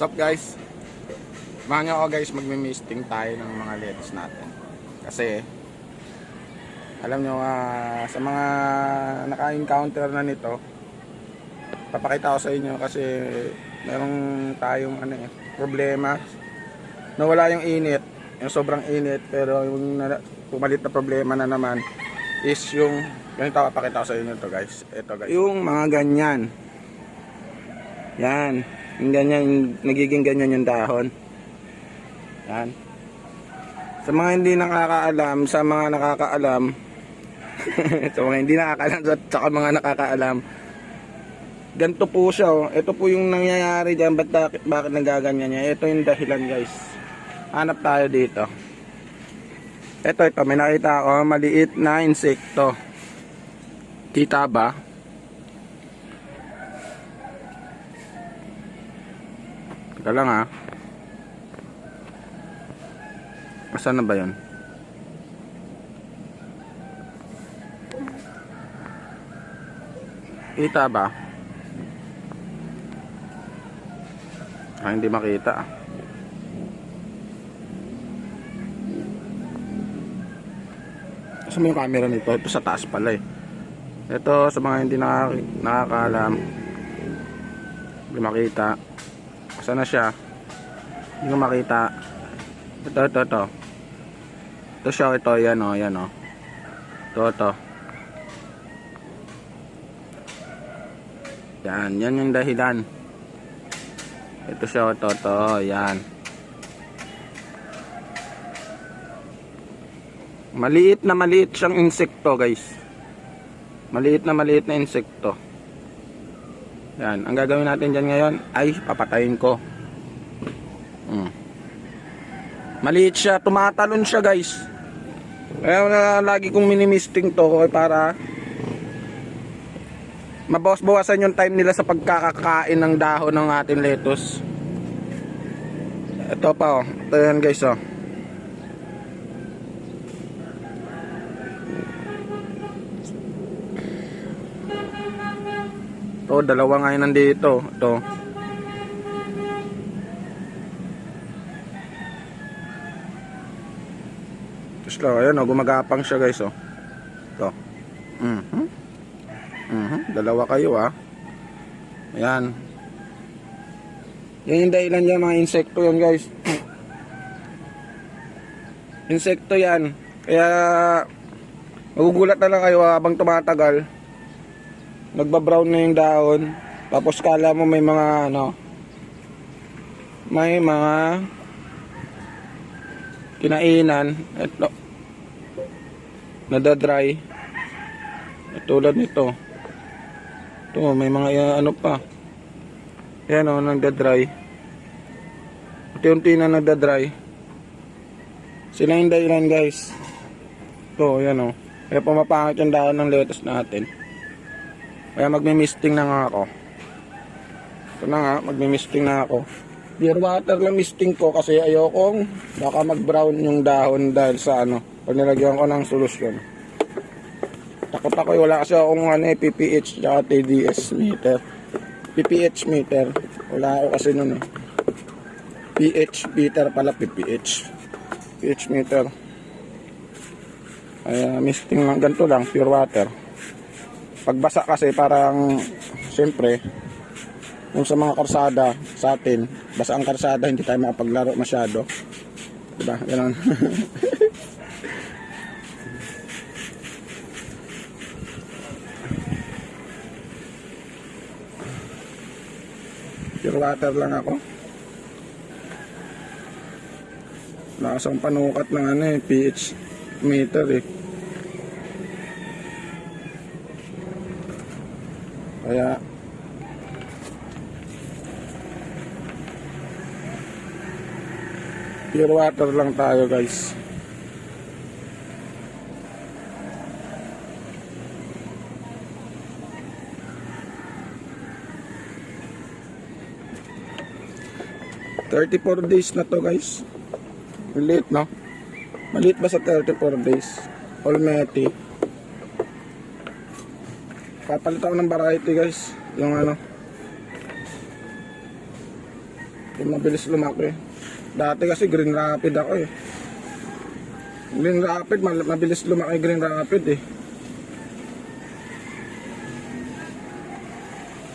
What's up guys? Nyo ako guys, magmi-misting tayo ng mga lettuce natin. Kasi, alam nyo, ah, sa mga naka-encounter na nito, papakita ko sa inyo kasi merong tayong ano eh, problema. Nawala yung init, yung sobrang init, pero yung pumalit na problema na naman is yung, ganito papakita ko sa inyo to guys. Ito guys. Yung mga ganyan. Yan. Yung ganyan, nagiging ganyan yung dahon. Yan. Sa mga hindi nakakaalam, sa mga nakakaalam, sa mga hindi nakakaalam, at saka mga nakakaalam, ganito po siya. Oh. Ito po yung nangyayari dyan. Ba't, bakit, bakit nagaganyan niya? Ito yung dahilan guys. Hanap tayo dito. Ito, ito. May nakita ako. Maliit na insekto. Kita ba? Teka lang ha. Asan na ba yun? Kita ba? Ah, hindi makita ah. Saan yung camera nito? Ito sa taas pala eh. Ito sa mga hindi nakaka nakakaalam. Hindi makita. Saan na siya? Hindi ko makita. Ito, ito, ito. Ito siya, ito. Yan o, yan o. Ito, ito. Yan, yan yung dahilan. Ito siya, ito, ito. Yan. Maliit na maliit siyang insekto, guys. Maliit na maliit na insekto. Yan, ang gagawin natin dyan ngayon ay papatayin ko. Mm. Maliit siya, tumatalon siya guys. Kaya na lagi kong minimisting to eh, para mabawas-bawasan yung time nila sa pagkakakain ng dahon ng ating lettuce. Ito pa oh, ito yan guys oh. Ito, dalawa nga yun nandito. Ito. Tapos ayun, oh, gumagapang siya guys, oh. Ito. Mhm. Mhm. Dalawa kayo, ah. Ayan. Yan yung dahilan dyan, mga insekto yan, guys. Insekto yan. Kaya, magugulat na lang kayo ah, habang tumatagal nagbabrown na yung dahon. Tapos kala mo may mga ano may mga kinainan. Ito nadadry. Tulad nito. Ito may mga uh, ano pa. Yan o nagdadry. Unti-unti na nagdadry. Sila yung dahilan guys. Ito yan o kaya pumapangit yung dahon ng lettuce natin kaya magmi-misting na nga ako. Ito na nga, magmi-misting na ako. Beer water lang misting ko kasi ayokong baka mag-brown yung dahon dahil sa ano, pag nilagyan ko ng solusyon. Takot ako, wala kasi akong ano, PPH at TDS meter. PPH meter. Wala ako kasi nun eh. PH meter pala, PPH. PH meter. Ay, misting lang, ganito lang, pure water pagbasa kasi parang siyempre kung sa mga karsada sa atin basa ang karsada hindi tayo makapaglaro masyado. Diba? Ganun pure water lang ako. Lasang panukat ng ano eh pH meter eh Kaya pure water lang tayo guys. Thirty-four days na to guys. Maliit no? Maliit ba sa 34 days? Almaty papalit ako ng variety guys yung ano Yung mabilis lumaki. Dati kasi Green Rapid ako eh. Green Rapid, mabilis lumaki Green Rapid eh.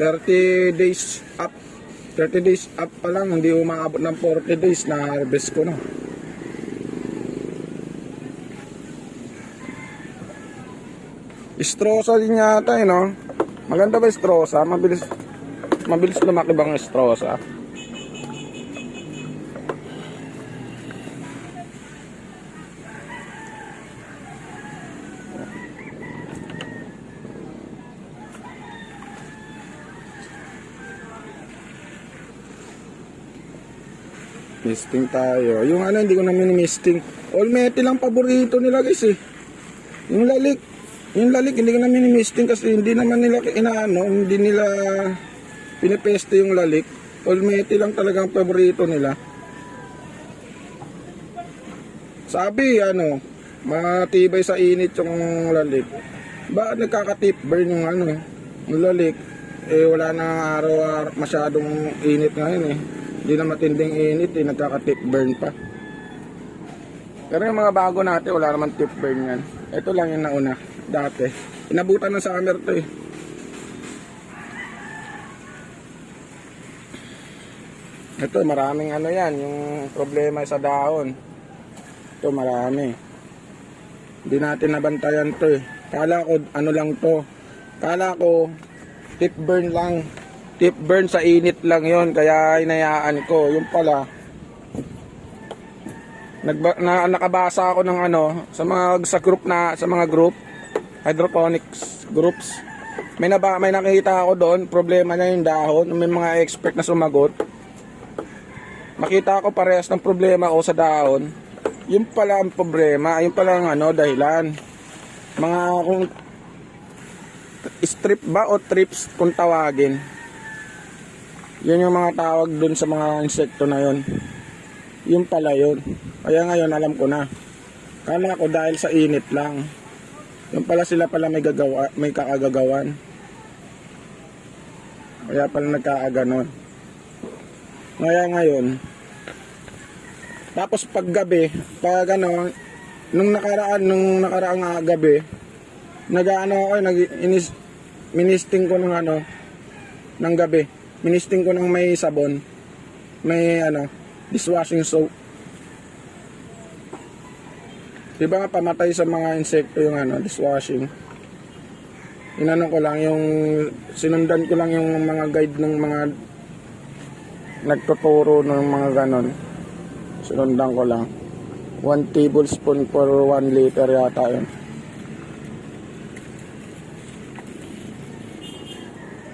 30 days up 30 days up pa lang hindi umaabot ng 40 days na harvest ko na Istrosa din yata eh no Maganda ba Istrosa? Mabilis Mabilis lumaki bang Istrosa? Misting tayo. Yung ano, hindi ko na mini-misting. Olmete lang paborito nila guys eh. Yung lalik. Yung lalik, hindi ko na mini-misting kasi hindi naman nila inaano, hindi nila pinipeste yung lalik. Olmete lang talaga ang paborito nila. Sabi, ano, matibay sa init yung lalik. Bakit nagkaka-tip burn yung ano, yung lalik? Eh, wala na araw-araw masyadong init ngayon eh. Hindi na matinding init eh, nagkaka-tip burn pa. Pero yung mga bago natin, wala naman tip burn yan. Ito lang yung nauna, dati. Inabutan ng summer to eh. Ito, maraming ano yan, yung problema sa dahon. Ito, marami. Hindi natin nabantayan to eh. Kala ko, ano lang to. Kala ko, tip burn lang. Tip burn sa init lang yon kaya inayaan ko. Yung pala, nagba, na, nakabasa ako ng ano, sa mga sa group na, sa mga group, hydroponics groups. May naba, may nakita ako doon, problema niya yung dahon, may mga expert na sumagot. Makita ko parehas ng problema ko sa dahon. Yung pala ang problema, yung pala ang ano, dahilan. Mga kung strip ba o trips kung tawagin. Yun yung mga tawag dun sa mga insekto na yun. Yung pala yun. Kaya ngayon alam ko na. Kala ko dahil sa init lang. Yung pala sila pala may gagawa, may kakagagawan. Kaya pala nagkaaganon. Kaya ngayon, tapos pag gabi, pag ano, nung nakaraan, nung nakaraang ah, gabi, nag-ano ako, nag inis, ministing ko ng ano, ng gabi. Ministing ko ng may sabon, may ano, dishwashing soap. Di ba nga pamatay sa mga insekto yung ano, dishwashing. Inano ko lang yung, sinundan ko lang yung mga guide ng mga nagtuturo ng mga ganon. Sinundan ko lang. 1 tablespoon per 1 liter yata yun.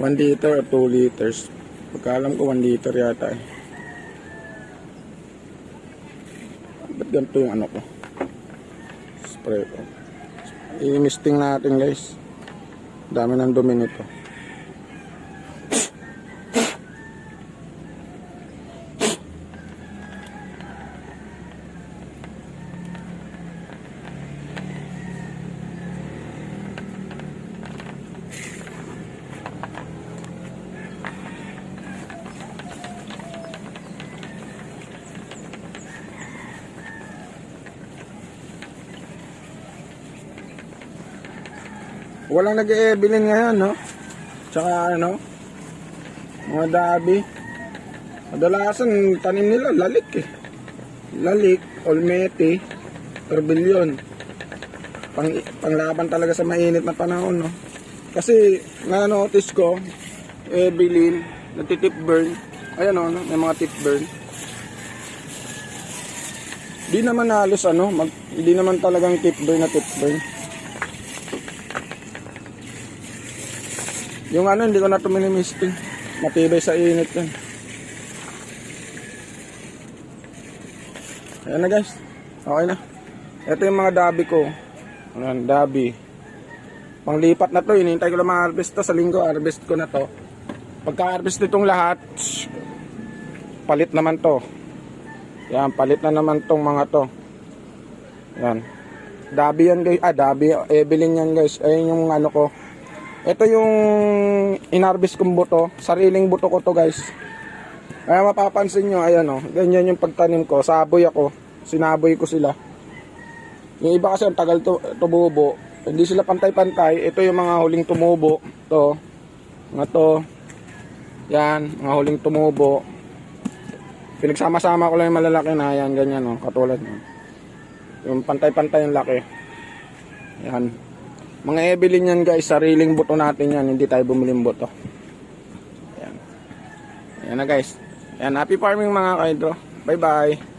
1 liter or 2 liters. Pagkalam ko 1 liter yata eh. Ganito yung ano ko? Spray ko. I-misting natin guys. Dami ng dumi nito. Walang nag-e-ebilin ngayon, no? Tsaka ano, mga dabi. Kadalasan tanim nila lalik eh. Lalik, olmete, turbilyon. Pang, panglaban talaga sa mainit na panahon, no? Kasi na-notice ko, ebilin, natitip burn. Ayan no? may mga tip burn. Di naman halos ano, mag, hindi naman talagang tip burn na tip burn. Yung ano, hindi ko na ito minimisting. Matibay sa init yan. Ayan na guys. Okay na. Ito yung mga dabi ko. Ayan, dabi. Panglipat na to. Hinihintay ko lang ma-harvest to sa linggo. Harvest ko na to. Pagka-harvest nitong lahat, palit naman to. Yan, palit na naman tong mga to. Yan. Dabi yan guys. Ah, dabi. Evelyn yan guys. Ayun yung ano ko. Ito yung inarbis kong buto. Sariling buto ko to guys. Kaya mapapansin nyo, ayan o, ganyan yung pagtanim ko. Saboy ako. Sinaboy ko sila. Yung iba kasi ang tagal tu- tumubo. Hindi sila pantay-pantay. Ito yung mga huling tumubo. Ito. Mga to. Yan, mga huling tumubo. Pinagsama-sama ko lang yung malalaki na yan, ganyan o, katulad nyo. Yung pantay-pantay yung laki. Yan. Mga Evelyn yan guys, sariling buto natin yan, hindi tayo bumiling buto. Yan. Yan na guys. Yan, happy farming mga kaidro. Bye bye.